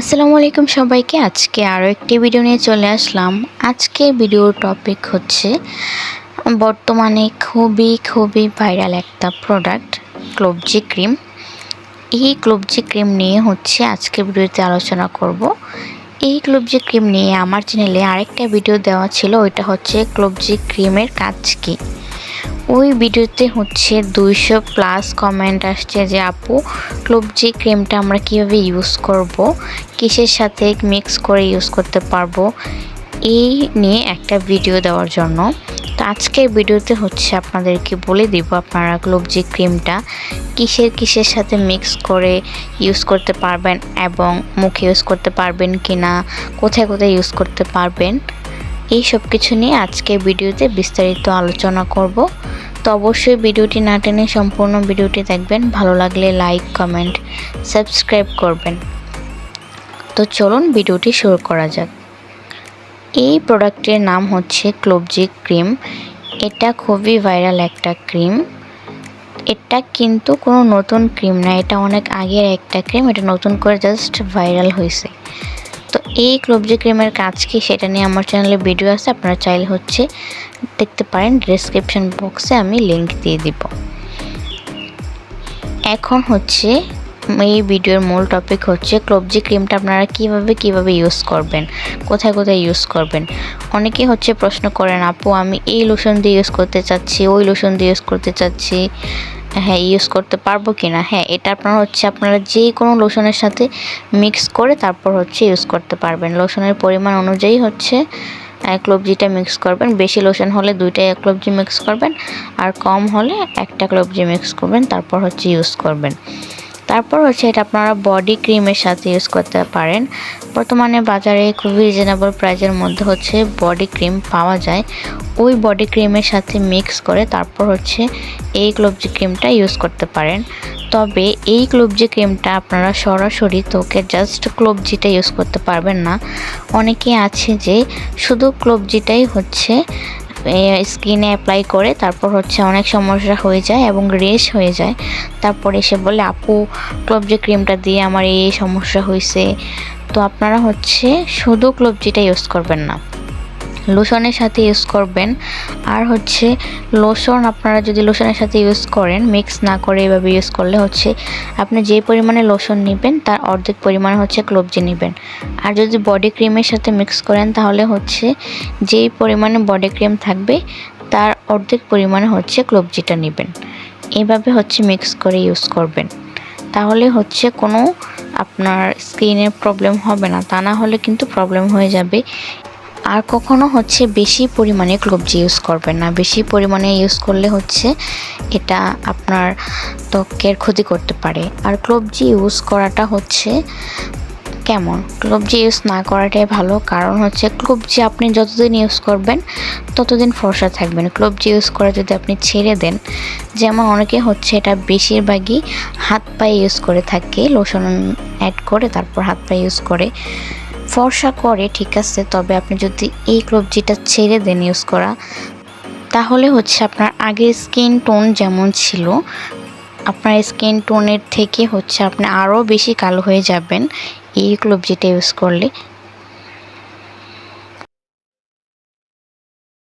আসসালামু আলাইকুম সবাইকে। আজকে আরও একটি ভিডিও নিয়ে চলে আসলাম। আজকে ভিডিওর টপিক হচ্ছে বর্তমানে খুবই খুবই ভাইরাল একটা প্রোডাক্ট ক্লোবজি ক্রিম এই ক্লোবজি ক্রিম নিয়ে হচ্ছে আজকে ভিডিওতে আলোচনা করব। এই ক্লোবজি ক্রিম নিয়ে আমার চ্যানেলে আরেকটা ভিডিও দেওয়া ছিল, ওইটা হচ্ছে ক্লোবজি ক্রিমের কাজ কী? ওই ভিডিওতে হচ্ছে দুইশো প্লাস কমেন্ট আসছে যে, আপু ক্লোবজি ক্রিমটা আমরা কীভাবে ইউজ করব? কিসের সাথে মিক্স করে ইউজ করতে পারব? এই নিয়ে একটা ভিডিও দেওয়ার জন্য। তো আজকের ভিডিওতে হচ্ছে আপনাদেরকে বলে দিব আপনারা ক্লোবজি ক্রিমটা কিসের কিসের সাথে মিক্স করে ইউজ করতে পারবেন এবং মুখে ইউজ করতে পারবেন কি না কোথায় কোথায় ইউজ করতে পারবেন। এই সব কিছু নিয়ে আজকে ভিডিওতে বিস্তারিত আলোচনা করব। তো অবশ্যই ভিডিওটি না টেনে সম্পূর্ণ ভিডিওটি দেখবেন। ভালো লাগলে লাইক, কমেন্ট, সাবস্ক্রাইব করবেন। তো চলুন ভিডিওটি শুরু করা যাক। এই প্রোডাক্টের নাম হচ্ছে ক্লোবজি ক্রিম। এটা খুবই ভাইরাল একটা ক্রিম। এটা কিন্তু কোনো নতুন ক্রিম না, এটা অনেক আগের একটা ক্রিম। এটা নতুন করে জাস্ট ভাইরাল হয়েছে। তো এই ক্লোবজি ক্রিমের কাজ কি সেটা নিয়ে আমার চ্যানেলে ভিডিও আছে, আপনারা চাইলে হচ্ছে দেখতে পারেন ডিসক্রিপশন বক্সে আমি লিংক দিয়ে দিব। এখন হচ্ছে এই ভিডিওর মূল টপিক হচ্ছে ক্লোবজি ক্রিমটা আপনারা কীভাবে কীভাবে ইউজ করবেন? কোথায় কোথায় ইউজ করবেন? অনেকে হচ্ছে প্রশ্ন করেন, আপু, আমি এই লোশন দিয়ে ইউজ করতে চাচ্ছি, ওই লোশন দিয়ে ইউজ করতে চাচ্ছি। হ্যাঁ ইউজ করতে পারব কি না হ্যাঁ এটা আপনার হচ্ছে আপনারা যে কোনো লোশনের সাথে মিক্স করে তারপর হচ্ছে ইউজ করতে পারবেন। লোশনের পরিমাণ অনুযায়ী হচ্ছে ক্লোবজিটা মিক্স করবেন। বেশি লোশন হলে দুইটাই ক্লোবজি মিক্স করবেন, আর কম হলে একটা ক্লোবজি মিক্স করবেন, তারপর হচ্ছে ইউজ করবেন। তারপর হচ্ছে এটা আপনারা বডি ক্রিমের সাথে ইউজ করতে পারেন। বর্তমানে বাজারে খুবই রিজনেবল প্রাইজের মধ্যে হচ্ছে বডি ক্রিম পাওয়া যায়। ওই বডি ক্রিমের সাথে মিক্স করে তারপর হচ্ছে এই ক্লোবজি ক্রিমটা ইউজ করতে পারেন। তবে এই ক্লোবজি ক্রিমটা আপনারা সরাসরি তোকে জাস্ট ক্লোবজিটা ইউজ করতে পারবেন না। অনেকে আছে যে শুধু ক্লোবজিটাই হচ্ছে স্কিনে অ্যাপ্লাই করে তারপর হচ্ছে অনেক সমস্যা হয়ে যায় এবং রেশ হয়ে যায়। তারপর এসে বলে, আপু ক্লোবজি ক্রিমটা দিয়ে আমার এই সমস্যা হয়েছে তো আপনারা হচ্ছে শুধু ক্লোবজিটা ইউজ করবেন না। লোশনের সাথে ইউজ করবেন। আর হচ্ছে লোশন আপনারা যদি লোশনের সাথে ইউজ করেন মিক্স না করে এভাবে ইউজ করলে হচ্ছে আপনি যে পরিমাণে লোশন নেবেন, তার অর্ধেক পরিমাণে হচ্ছে ক্লোবজি নেবেন। আর যদি বডি ক্রিমের সাথে মিক্স করেন, তাহলে হচ্ছে যেই পরিমাণে বডি ক্রিম থাকবে, তার অর্ধেক পরিমাণে হচ্ছে ক্লোবজিটা নেবেন। এভাবে হচ্ছে মিক্স করে ইউজ করবেন। তাহলে হচ্ছে কোনো আপনার স্কিনের প্রবলেম হবে না। তা না হলে কিন্তু প্রবলেম হয়ে যাবে। আর কখনো হচ্ছে বেশি পরিমাণে ক্লোবজি ইউজ করবেন না। বেশি পরিমাণে ইউজ করলে হচ্ছে এটা আপনার ত্বকের ক্ষতি করতে পারে। আর ক্লোবজি ইউজ করাটা হচ্ছে কেমন? ক্লোবজি ইউজ না করাটাই ভালো, কারণ হচ্ছে ক্লোবজি আপনি যতদিন ইউজ করবেন ততদিন ফর্সা থাকবেন। ক্লোবজি ইউজ করা যদি আপনি ছেড়ে দেন, যেমন অনেকে হচ্ছে এটা বেশিরভাগই হাত পায়ে ইউজ করে থাকে, লোশন অ্যাড করে, তারপর হাত পায়ে ইউজ করে। ফর্সা করে, ঠিক আছে, তবে আপনি যদি এই ক্লবজিটা ছেড়ে দেন ইউজ করা, তাহলে হচ্ছে আপনার আগের স্কিন টোন যেমন ছিল, আপনার স্কিন টোনের থেকে হচ্ছে আপনি আরও বেশি কালো হয়ে যাবেন এই ক্লোবজিটা ইউজ করলে।